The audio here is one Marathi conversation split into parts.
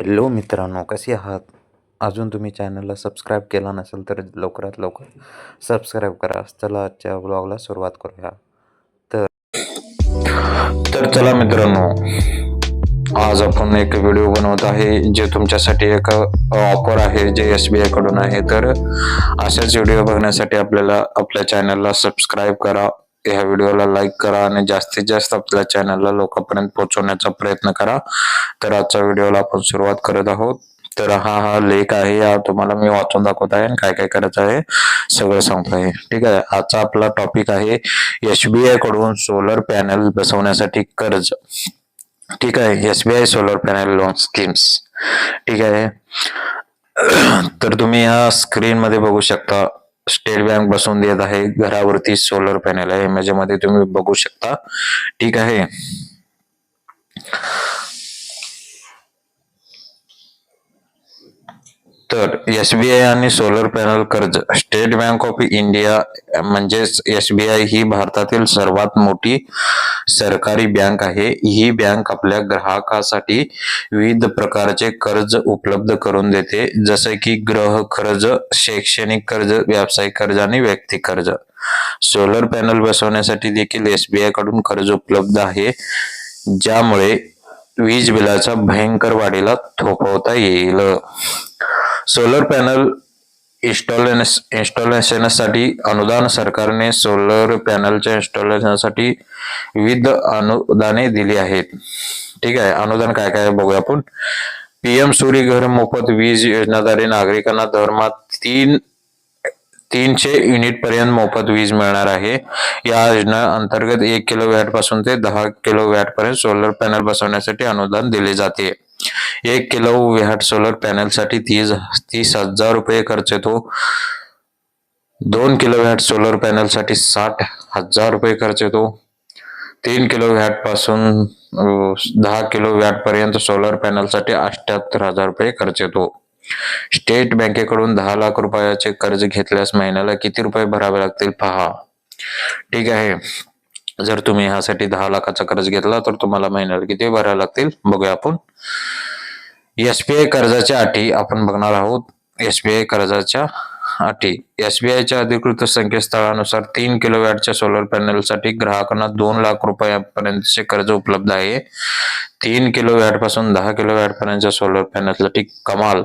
हॅलो मित्रांनो कसे आहात? अजून तुम्ही चॅनलला सबस्क्राईब केला नसेल तर लवकरात लवकर सबस्क्राईब करा. चला आजच्या ब्लॉगला सुरुवात करूया. तर तर चला मित्रांनो आज आपण एक व्हिडिओ बनवत आहे जे तुमच्यासाठी एक ऑफर आहे जे एस बी कडून आहे. तर अशाच व्हिडिओ बघण्यासाठी आपल्याला आपल्या चॅनलला सबस्क्राईब करा. ह्या व्हिडिओला लाईक करा आणि जास्तीत जास्त आपल्या चॅनलला लोकांपर्यंत पोहोचवण्याचा प्रयत्न करा. तर आजच्या व्हिडिओला आपण सुरुवात करत आहोत. तर हा हा लेख आहे. हा तुम्हाला मी वाचून दाखवत आहे आणि काय काय करायचं आहे सगळं सांगतो आहे. ठीक आहे? आजचा आपला टॉपिक आहे एसबीआयकडून सोलर पॅनल बसवण्यासाठी कर्ज. ठीक आहे? SBI solar panel loan schemes ठीक आहे? तर तुम्ही या स्क्रीन मध्ये बघू शकता. स्टेट बँक बसवून देत आहे. घरावरती सोलर पॅनल आहे. मध्ये तुम्ही बघू शकता. ठीक आहे. तर एसबीआय आणि सोलर पॅनल कर्ज. स्टेट बँक ऑफ इंडिया म्हणजेच एसबीआय ही भारतातील सर्वात मोठी सरकारी बँक आहे. ही बँक आपल्या ग्राहकासाठी विविध प्रकारचे कर्ज उपलब्ध करून देते. जसे की गृह कर्ज शैक्षणिक कर्ज व्यावसायिक कर्ज आणि वैयक्तिक कर्ज. सोलर पॅनल बसवण्यासाठी देखील एसबीआयकडून कर्ज उपलब्ध आहे ज्यामुळे वीज बिलाच्या भयंकर वाढीला थोपवता येईल. सोलर पॅनल इन्स्टॉलेशनसाठी अनुदान सरकारने सोलर पॅनलच्या इन्स्टॉलेशनसाठी विविध अनुदाने दिली आहेत. ठीक आहे अनुदान काय काय बघूया आपण. पीएम सूर्य घर मोफत वीज योजनाद्वारे नागरिकांना दरमहा तीन तीनशे युनिट पर्यंत मोफत वीज मिळणार आहे. या योजना अंतर्गत एक किलो वॅटपासून ते दहा किलो वॅट पर्यंत सोलर पॅनल बसवण्यासाठी अनुदान दिले जाते. एक किलो वॅट सोलर पॅनलसाठी तीस तीस हजार रुपये खर्च येतो. दोन किलो वॅट सोलर पॅनलसाठी साठ हजार रुपये खर्च येतो. तीन किलो वॅटपासून दहा किलो वॅट पर्यंत सोलर पॅनलसाठी अठ्याहत्तर हजार रुपये खर्च येतो. स्टेट बँकेकडून दहा लाख रुपयाचे कर्ज घेतल्यास महिन्याला किती रुपये भरावे लागतील? पहा. ठीक आहे. जर तुम्ही ह्यासाठी दहा लाखाचा कर्ज घेतला तर तुम्हाला महिन्याला किती भरावे लागतील? बघूया आपण. एसबीआय कर्जाच्या अटी आपण बघणार आहोत. एसबीआय कर्जाच्या अटी. एसबीआयच्या अधिकृत संकेतस्थळानुसार तीन किलो वॅटच्या सोलर पॅनलसाठी ग्राहकांना दोन लाख रुपयापर्यंतचे कर्ज उपलब्ध आहे. तीन किलो वॅटपासून दहा किलो वॅट पर्यंतच्या सोलर पॅनलसाठी कमाल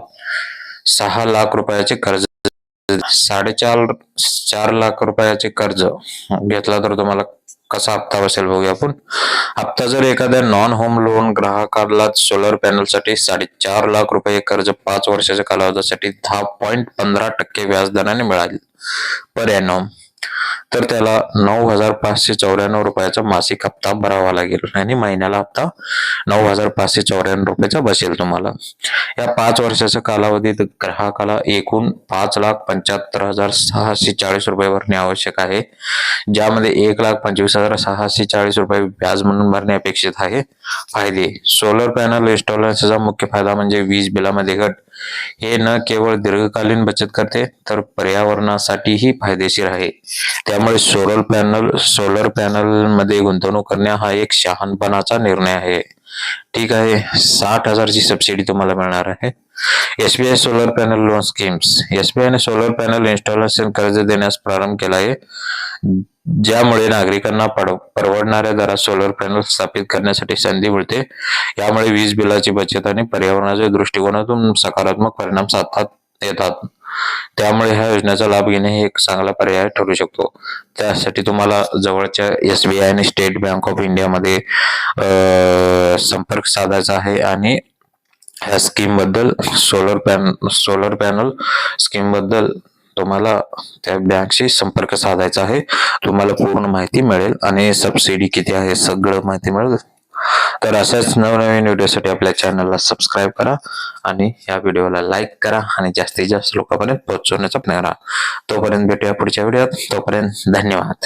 सहा लाख रुपयाचे कर्ज. साडेचार चार लाख रुपयाचे कर्ज घेतला तर तुम्हाला कसा हप्ता बसेल बघूया आपण. हप्ता जर एखाद्या नॉन होम लोन ग्राहकाला सोलर पॅनलसाठी साडेचार लाख रुपये कर्ज पाच वर्षाच्या कालावधीसाठी दहा पॉईंट पंधरा टक्के व्याजदराने मिळाले. पर एनॉम तर त्याला नऊ हजार पाचशे चौऱ्याण्णव रुपयाचा मासिक हप्ता भरावा लागेल आणि महिन्याला हप्ता नऊ हजार पाचशे चौऱ्याण्णव रुपयाचा बसेल तुम्हाला. या पाच वर्षाच्या कालावधीत ग्राहकाला एकूण पाच लाख पंच्याहत्तर हजार सहाशे चाळीस रुपये भरणे आवश्यक आहे. ज्यामध्ये एक लाख पंचवीस हजार सहाशे चाळीस रुपये व्याज म्हणून भरणे अपेक्षित आहे. फायदे सोलर पॅनल इन्स्टॉलन्सचा मुख्य फायदा म्हणजे वीज बिलामध्ये घट. हे न केवळ दीर्घकालीन बचत करते तर पर्यावरणासाठीही फायदेशीर आहे. त्यामुळे सोलर पॅनल सोलर पॅनलमध्ये गुंतवणूक करणे हा एक शहाणपणाचा निर्णय आहे. ठीक आहे साठ हजारची सबसिडी तुम्हाला मिळणार आहे. SBI solar panel loan schemes एसबीआयने solar panel installation कर्ज देण्यास प्रारंभ केला आहे. ज्यामुळे नागरिकांना परवडणाऱ्या दरात सोलर पॅनल स्थापित करण्यासाठी संधी मिळते. यामुळे वीज बिलाची बचत आणि पर्यावरणाच्या दृष्टिकोनातून सकारात्मक परिणाम साधतात येतात. त्यामुळे ह्या योजनेचा लाभ घेणे हे एक चांगला पर्याय ठरू शकतो. त्यासाठी तुम्हाला जवळच्या एसबीआय आणि स्टेट बँक ऑफ इंडियामध्ये संपर्क साधायचा आहे आणि ह्या स्कीमबद्दल सोलर पॅन सोलर पॅनल स्कीमबद्दल तुम्हाला त्या बँकशी संपर्क साधायचा आहे. तुम्हाला पूर्ण माहिती मिळेल आणि सबसिडी किती आहे सगळं माहिती मिळेल. तर अशाच नवनवीन व्हिडिओसाठी आपल्या चॅनलला सबस्क्राईब करा आणि या व्हिडिओला लाईक करा आणि जास्तीत जास्त लोकांपर्यंत पोहोचवण्याचा प्रयत्न करा. तोपर्यंत भेटूया पुढच्या व्हिडिओत तोपर्यंत धन्यवाद.